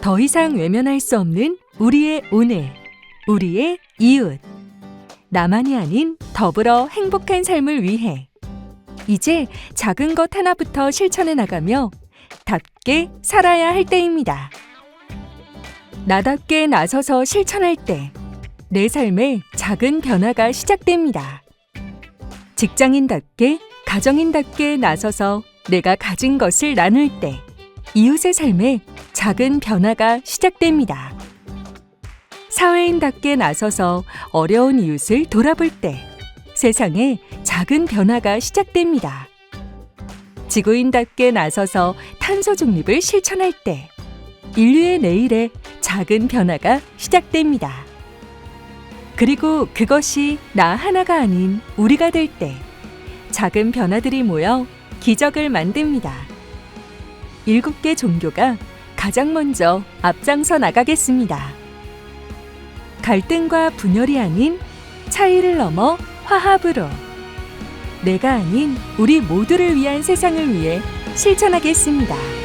더 이상 외면할 수 없는 우리의 오늘, 우리의 이웃. 나만이 아닌 더불어 행복한 삶을 위해. 이제 작은 것 하나부터 실천해 나가며 답게 살아야 할 때입니다. 나답게 나서서 실천할 때 내 삶에 작은 변화가 시작됩니다. 직장인답게, 가정인답게 나서서 내가 가진 것을 나눌 때 이웃의 삶에 작은 변화가 시작됩니다. 사회인답게 나서서 어려운 이웃을 돌아볼 때 세상에 작은 변화가 시작됩니다. 지구인답게 나서서 탄소 중립을 실천할 때 인류의 내일에 작은 변화가 시작됩니다. 그리고 그것이 나 하나가 아닌 우리가 될 때 작은 변화들이 모여 기적을 만듭니다. 일곱 개 종교가 가장 먼저 앞장서 나가겠습니다. 갈등과 분열이 아닌 차이를 넘어 화합으로 내가 아닌 우리 모두를 위한 세상을 위해 실천하겠습니다.